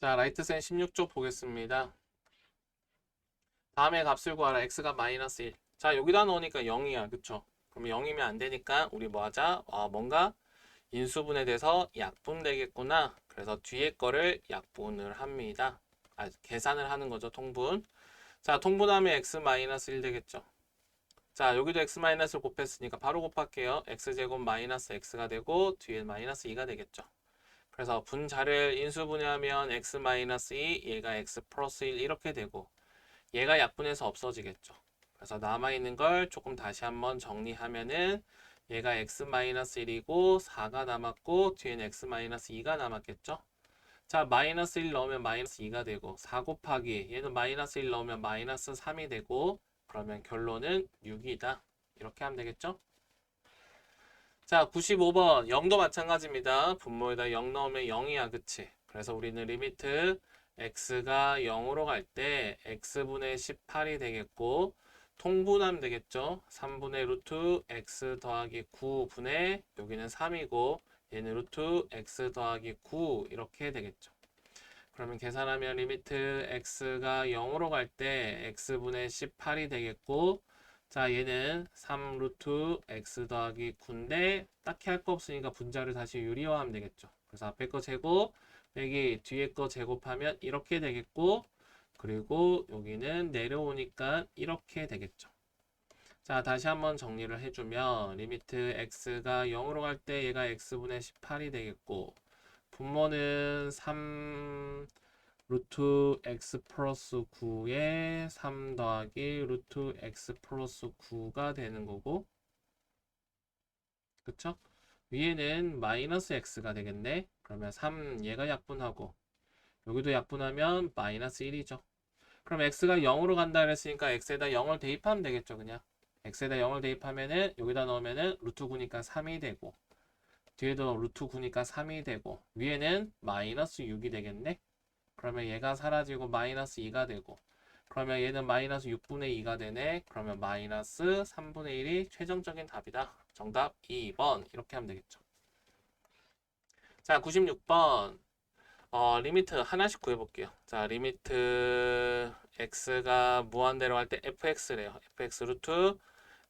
자, 라이트센 16쪽 보겠습니다. 다음에 값을 구하라. x가 마이너스 1. 자, 여기다 넣으니까 0이야. 그쵸? 그럼 0이면 안 되니까 우리 뭐 하자? 아, 뭔가 인수분해 돼서 약분 되겠구나. 그래서 뒤에 거를 약분을 합니다. 아, 계산을 하는 거죠. 통분. 자, 통분하면 x 마이너스 1 되겠죠. 자, 여기도 x 마이너스를 곱했으니까 바로 곱할게요. x제곱 마이너스 x가 되고 뒤에 마이너스 2가 되겠죠. 그래서 분자를 인수분해하면 x 마이너스 2, 얘가 x 플러스 1 이렇게 되고 얘가 약분해서 없어지겠죠. 그래서 남아있는 걸 조금 다시 한번 정리하면은 얘가 x 마이너스 1이고 4가 남았고 뒤에는 x 마이너스 2가 남았겠죠. 자 마이너스 1 넣으면 마이너스 2가 되고 4 곱하기 얘는 마이너스 1 넣으면 마이너스 3이 되고 그러면 결론은 6이다. 이렇게 하면 되겠죠. 자 95번 0도 마찬가지입니다. 분모에다 0 넣으면 0이야 그치? 그래서 우리는 리미트 x가 0으로 갈 때 x분의 18이 되겠고 통분하면 되겠죠. 3분의 루트 x 더하기 9분의 여기는 3이고 얘는 루트 x 더하기 9 이렇게 되겠죠. 그러면 계산하면 리미트 x가 0으로 갈 때 x분의 18이 되겠고 자 얘는 3 루트 x 더하기 9인데 딱히 할 거 없으니까 분자를 다시 유리화하면 되겠죠. 그래서 앞에 거 제곱 빼기 뒤에 거 제곱하면 이렇게 되겠고 그리고 여기는 내려오니까 이렇게 되겠죠. 자, 다시 한번 정리를 해주면 리미트 x가 0으로 갈 때 얘가 x분의 18이 되겠고 분모는 3 루트 x 플러스 9에 3 더하기 루트 x 플러스 9가 되는 거고 그쵸? 위에는 마이너스 x가 되겠네. 그러면 3 얘가 약분하고 여기도 약분하면 마이너스 1이죠. 그럼 x가 0으로 간다 그랬으니까 x에다 0을 대입하면 되겠죠, 그냥. x에다 0을 대입하면은 여기다 넣으면은 루트 9니까 3이 되고 뒤에도 루트 9니까 3이 되고 위에는 마이너스 6이 되겠네. 그러면 얘가 사라지고 마이너스 2가 되고 그러면 얘는 마이너스 6분의 2가 되네. 그러면 마이너스 3분의 1이 최종적인 답이다. 정답 2번 이렇게 하면 되겠죠. 자, 96번 어, 리미트 하나씩 구해볼게요. 자, 리미트 x가 무한대로 할 때 fx래요. fx 루트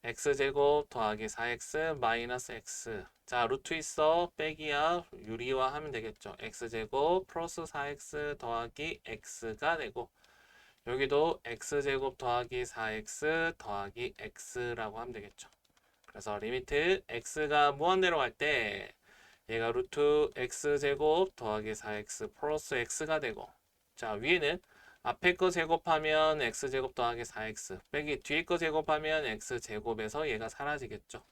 x제곱 더하기 4x 마이너스 x 자, 루트 있어 빼기야 유리화 하면 되겠죠. x제곱 플러스 4x 더하기 x가 되고 여기도 x제곱 더하기 4x 더하기 x라고 하면 되겠죠. 그래서 리미트 x가 무한대로 갈 때 얘가 루트 x제곱 더하기 4x 플러스 x가 되고 자 위에는 앞에 거 제곱하면 x제곱 더하기 4x 빼기 뒤에 거 제곱하면 x제곱에서 얘가 사라지겠죠.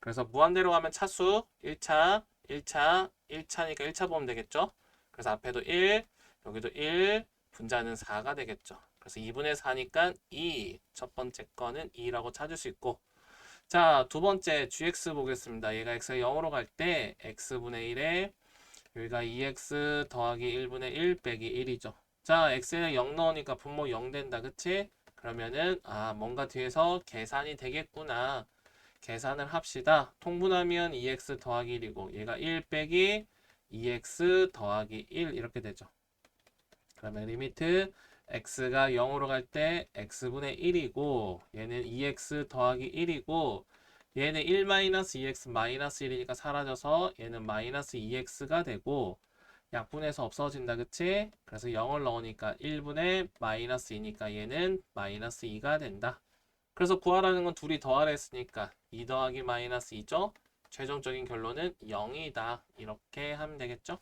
그래서 무한대로 가면 차수 1차, 1차, 1차니까 1차 보면 되겠죠. 그래서 앞에도 1, 여기도 1, 분자는 4가 되겠죠. 그래서 2분의 4니까 2, 첫 번째 거는 2라고 찾을 수 있고 자, 두 번째 gx 보겠습니다. 얘가 x가 0으로 갈 때 x분의 1에 여기가 2x 더하기 1분의 1 빼기 1이죠. 자, x에 0 넣으니까 분모 0 된다. 그치? 그러면은 아, 뭔가 뒤에서 계산이 되겠구나. 계산을 합시다. 통분하면 2x 더하기 1이고 얘가 1 빼기 2x 더하기 1 이렇게 되죠. 그러면 리미트 x가 0으로 갈 때 x분의 1이고 얘는 2x 더하기 1이고 얘는 1-2x 마이너스 1이니까 사라져서 얘는 마이너스 2x가 되고 약분해서 없어진다 그치? 그래서 0을 넣으니까 1분의 마이너스 2니까 얘는 마이너스 2가 된다. 그래서 구하라는 건 둘이 더하라 했으니까 2 더하기 마이너스 2죠? 최종적인 결론은 0이다. 이렇게 하면 되겠죠?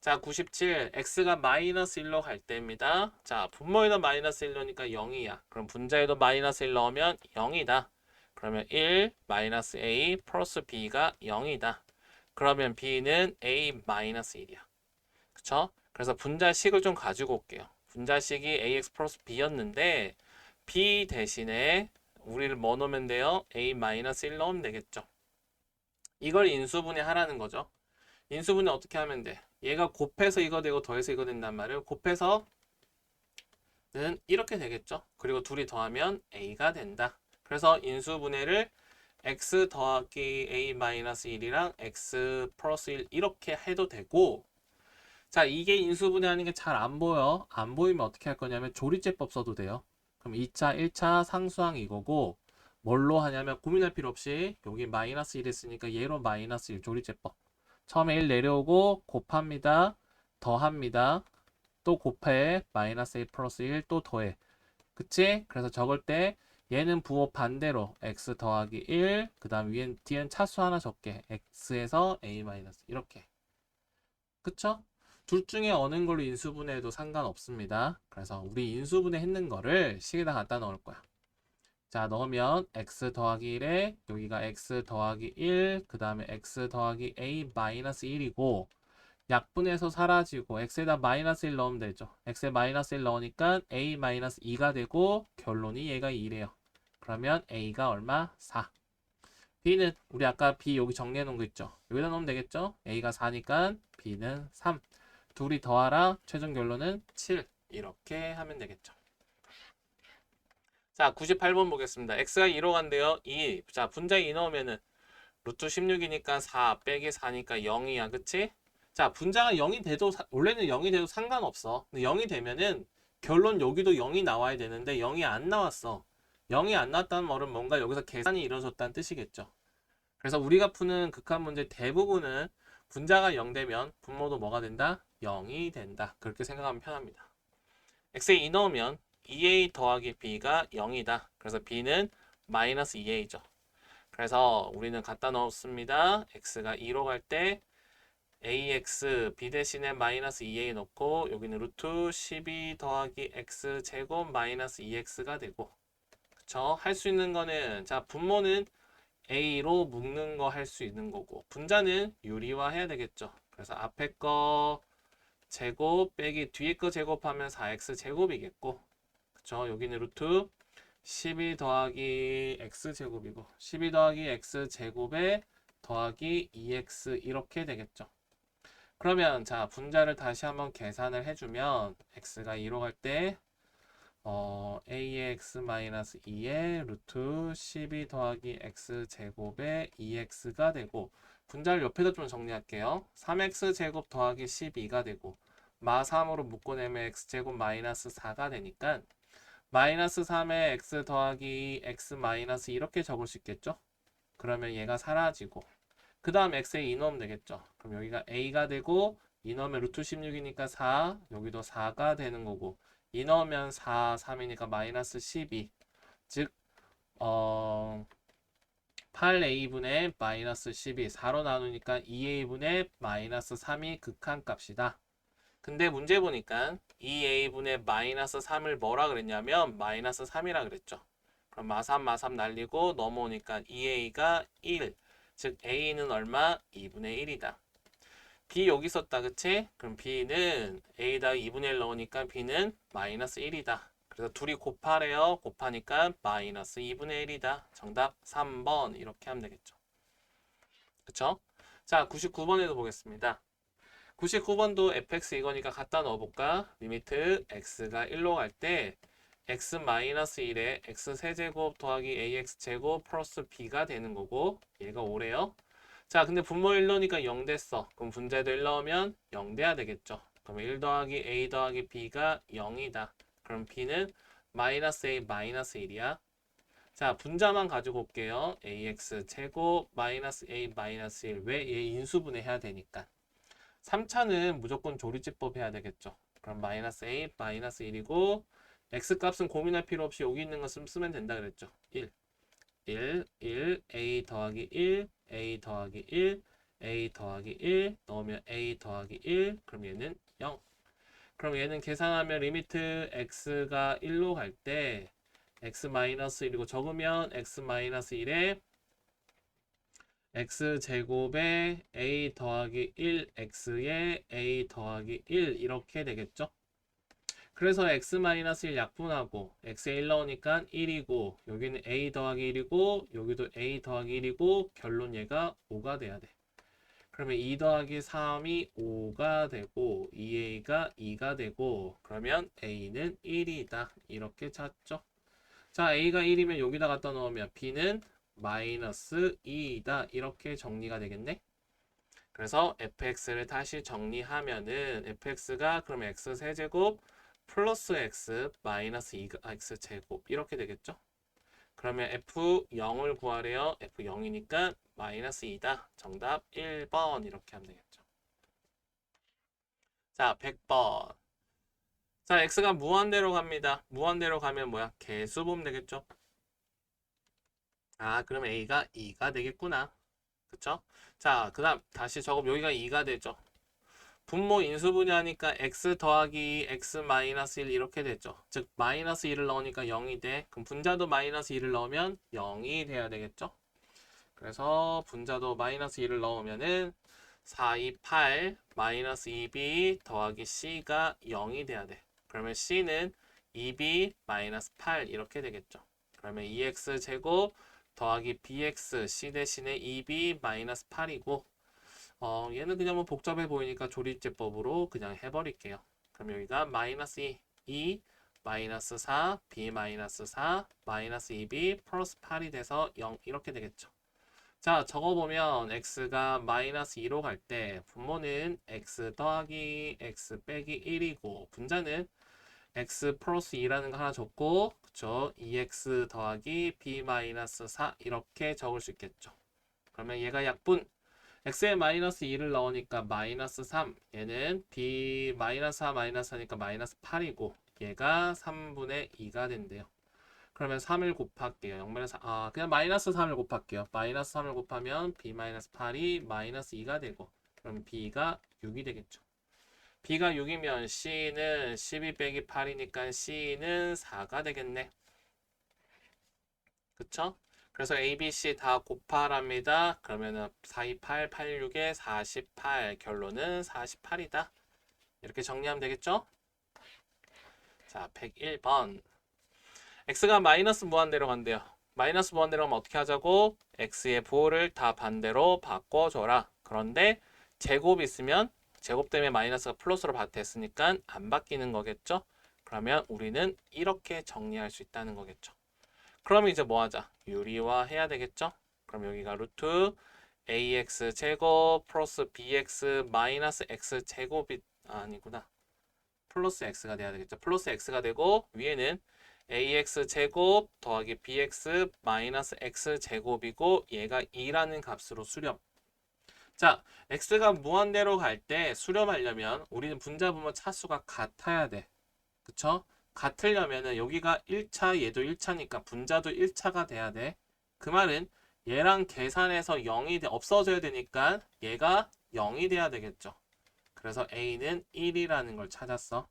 자, 97. x가 마이너스 1로 갈 때입니다. 자, 분모에다 마이너스 1 넣으니까 0이야. 그럼 분자에도 마이너스 1 넣으면 0이다. 그러면 1 마이너스 a 플러스 b가 0이다. 그러면 b는 a 마이너스 1이야. 그쵸? 그래서 분자식을 좀 가지고 올게요. 분자식이 ax 플러스 b였는데 b 대신에 우리를 뭐 넣으면 돼요? a 마이너스 1 넣으면 되겠죠. 이걸 인수분해 하라는 거죠. 인수분해 어떻게 하면 돼? 얘가 곱해서 이거 되고 더해서 이거 된단 말이에요. 곱해서 는 이렇게 되겠죠. 그리고 둘이 더하면 a가 된다. 그래서 인수분해를 x 더하기 a 마이너스 1이랑 x 플러스 1 이렇게 해도 되고 자, 이게 인수분해하는 게 잘 안 보여. 안 보이면 어떻게 할 거냐면 조리제법 써도 돼요. 그럼 2차, 1차 상수항 이거고 뭘로 하냐면 고민할 필요 없이 여기 마이너스 1 했으니까 얘로 마이너스 1 조리제법. 처음에 1 내려오고 곱합니다. 더합니다. 또 곱해. 마이너스 1 플러스 1 또 더해. 그치? 그래서 적을 때 얘는 부호 반대로 x 더하기 1, 그 다음 위엔 뒤엔 차수 하나 적게 x에서 a 마이너스 이렇게. 그쵸? 둘 중에 어느 걸로 인수분해해도 상관없습니다. 그래서 우리 인수분해 했는 거를 식에다 갖다 넣을 거야. 자, 넣으면 x 더하기 1에 여기가 x 더하기 1, 그 다음에 x 더하기 a 마이너스 1이고 약분해서 사라지고 x에다 마이너스 1 넣으면 되죠. x에 마이너스 1 넣으니까 a 마이너스 2가 되고 결론이 얘가 2래요. 그러면 a가 얼마? 4. b는 우리 아까 b 여기 정리해 놓은 거 있죠. 여기다 넣으면 되겠죠. a가 4니까 b는 3. 둘이 더하라 최종 결론은 7. 이렇게 하면 되겠죠. 자, 98번 보겠습니다. x가 2로 간대요. 2. 자, 분자에 2 넣으면은 루트 16이니까 4 빼기 4니까 0이야. 그치? 자, 분자가 0이 돼도 사- 원래는 0이 돼도 상관없어. 근데 0이 되면은 결론 여기도 0이 나와야 되는데 0이 안 나왔어. 0이 안 나왔다는 말은 뭔가 여기서 계산이 이루어졌다는 뜻이겠죠. 그래서 우리가 푸는 극한 문제 대부분은 분자가 0 되면 분모도 뭐가 된다? 0이 된다. 그렇게 생각하면 편합니다. x에 2 넣으면 2a 더하기 b가 0이다. 그래서 b는 마이너스 2a죠. 그래서 우리는 갖다 넣었습니다. x가 2로 갈 때 ax b 대신에 마이너스 2a 넣고 여기는 루트 12 더하기 x 제곱 마이너스 2x가 되고 그쵸? 할 수 있는 거는 자 분모는 a로 묶는 거 할 수 있는 거고 분자는 유리화 해야 되겠죠. 그래서 앞에 거 제곱 빼기 뒤에 거 제곱하면 4x 제곱이겠고 그쵸? 여기는 루트 12 더하기 x 제곱이고 12 더하기 x 제곱에 더하기 2x 이렇게 되겠죠. 그러면 자 분자를 다시 한번 계산을 해주면 x가 2로 갈 때 어, ax 마이너스 2의 루트 12 더하기 x 제곱에 2x가 되고 분자를 옆에다 좀 정리할게요. 3x 제곱 더하기 12가 되고 마 3으로 묶어내면 x 제곱 마이너스 4가 되니까 마이너스 3에 x 더하기 x 마이너스 이렇게 적을 수 있겠죠? 그러면 얘가 사라지고 그 다음 2 넣으면 되겠죠? 그럼 여기가 a가 되고 2 넣으면 루트 16이니까 4 여기도 4가 되는 거고 2 넣으면 4, 3이니까 마이너스 12 즉 어, 8a분의 마이너스 12 4로 나누니까 2a분의 마이너스 3이 극한값이다. 근데 문제 보니까 2a분의 마이너스 3을 뭐라 그랬냐면 마이너스 3이라 그랬죠. 그럼 마삼 마삼 날리고 넘어오니까 2a가 1. 즉 a는 얼마? 2분의 1이다. B 여기 있었다 그치? 그럼 b는 a에다 2분의 1 넣으니까 b는 마이너스 1이다. 그래서 둘이 곱하래요. 곱하니까 마이너스 2분의 1이다. 정답 3번 이렇게 하면 되겠죠. 그쵸? 자 99번에도 보겠습니다. 99번도 fx 이거니까 갖다 넣어볼까? 리미트 x가 1로 갈 때 x 마이너스 1에 x 세제곱 더하기 ax 제곱 플러스 b가 되는 거고 얘가 5래요. 자 근데 분모 1 넣으니까 0 됐어. 그럼 분자에도 1 넣으면 0 돼야 되겠죠. 그럼 1 더하기 a 더하기 b가 0이다. 그럼 b는 마이너스 a 마이너스 1이야. 자 분자만 가지고 올게요. ax 제곱 마이너스 a 마이너스 1. 왜? 얘 인수분해 해야 되니까. 3차는 무조건 조리제법 해야 되겠죠. 그럼 마이너스 a 마이너스 1이고 x 값은 고민할 필요 없이 여기 있는 거 쓰- 쓰면 된다 그랬죠. 1 1 1 a 더하기 1 a 더하기 1 a 더하기 1 넣으면 a 더하기 1 그럼 얘는 0 그럼 얘는 계산하면 리미트 x가 1로 갈 때 x 마이너스 1이고 적으면 x 마이너스 1에 x 제곱에 a 더하기 1 x에 a 더하기 1 이렇게 되겠죠? 그래서 x-1 약분하고 x에 1 넣으니까 1이고 여기는 a 더하기 1이고 여기도 a 더하기 1이고 결론 얘가 5가 돼야 돼. 그러면 2 더하기 3이 5가 되고 2a가 2가 되고 그러면 a는 1이다. 이렇게 찾죠. 자 a가 1이면 여기다 갖다 넣으면 b는 마이너스 2이다. 이렇게 정리가 되겠네. 그래서 fx를 다시 정리하면은 fx가 그럼 x 세제곱 플러스 x 마이너스 2x 제곱 이렇게 되겠죠? 그러면 f0을 구하래요. f0이니까 마이너스 2다. 정답 1번 이렇게 하면 되겠죠. 자, 100번. 자, x가 무한대로 갑니다. 무한대로 가면 뭐야? 개수 보면 되겠죠? 아, 그럼 a가 2가 되겠구나. 그쵸? 자, 그 다음 다시 적으면 여기가 2가 되죠. 분모 인수분해 하니까 x 더하기 x 마이너스 1 이렇게 되죠. 즉 마이너스 1을 넣으니까 0이 돼. 그럼 분자도 마이너스 1을 넣으면 0이 돼야 되겠죠. 그래서 분자도 마이너스 1을 넣으면은 4, 2, 8 마이너스 2b 더하기 c가 0이 돼야 돼. 그러면 c는 2b 마이너스 8 이렇게 되겠죠. 그러면 2x 제곱 더하기 bx c 대신에 2b 마이너스 8이고 어, 얘는 그냥 뭐 복잡해 보이니까 조립제법으로 그냥 해버릴게요. 그럼 여기가 마이너스 2, 2 마이너스 4, b 마이너스 4, 마이너스 2b 플러스 8이 돼서 0 이렇게 되겠죠. 자, 적어보면 x가 마이너스 2로 갈 때 분모는 x 더하기 x 빼기 1이고 분자는 x 플러스 2라는 거 하나 적고 그쵸? 2x 더하기 b 마이너스 4 이렇게 적을 수 있겠죠. 그러면 얘가 약분 x에 마이너스 2를 넣으니까 마이너스 3 얘는 b 마이너스 4 마이너스 하니까 마이너스 8이고 얘가 3분의 2가 된대요. 그러면 3을 곱할게요. 0분의 4, 아 그냥 마이너스 3을 곱할게요. 마이너스 3을 곱하면 b 마이너스 8이 마이너스 2가 되고 그럼 b가 6이 되겠죠. b가 6이면 c는 12 빼기 8이니까 c는 4가 되겠네. 그쵸? 그래서 A, B, C 다 곱하랍니다. 그러면은 4, 2, 8, 8, 6에 48 결론은 48이다. 이렇게 정리하면 되겠죠? 자, 101번. x가 마이너스 무한대로 간대요. 마이너스 무한대로 가면 어떻게 하자고? x의 부호를 다 반대로 바꿔줘라. 그런데 제곱 있으면 제곱 때문에 마이너스가 플러스로 바- 됐으니까 안 바뀌는 거겠죠? 그러면 우리는 이렇게 정리할 수 있다는 거겠죠. 그럼 이제 뭐 하자? 유리화 해야 되겠죠? 그럼 여기가 루트 ax 제곱 플러스 bx 마이너스 x 제곱이 아, 아니구나. 플러스 x가 돼야 되겠죠. 플러스 x가 되고 위에는 ax 제곱 더하기 bx 마이너스 x 제곱이고 얘가 2라는 값으로 수렴. 자, x가 무한대로 갈 때 수렴하려면 우리는 분자 분모 차수가 같아야 돼. 그쵸? 같으려면은 여기가 1차 얘도 1차니까 분자도 1차가 돼야 돼. 그 말은 얘랑 계산해서 0이 돼- 없어져야 되니까 얘가 0이 돼야 되겠죠. 그래서 a는 1이라는 걸 찾았어.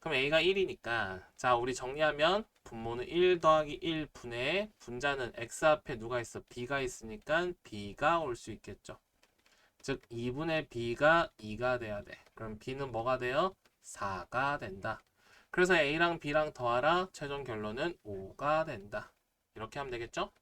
그럼 a가 1이니까 자 우리 정리하면 분모는 1 더하기 1 분의 분자는 x 앞에 누가 있어? b가 있으니까 b가 올 수 있겠죠. 즉 2분의 b가 2가 돼야 돼. 그럼 b는 뭐가 돼요? 4가 된다. 그래서 A랑 B랑 더하라 최종 결론은 5가 된다. 이렇게 하면 되겠죠?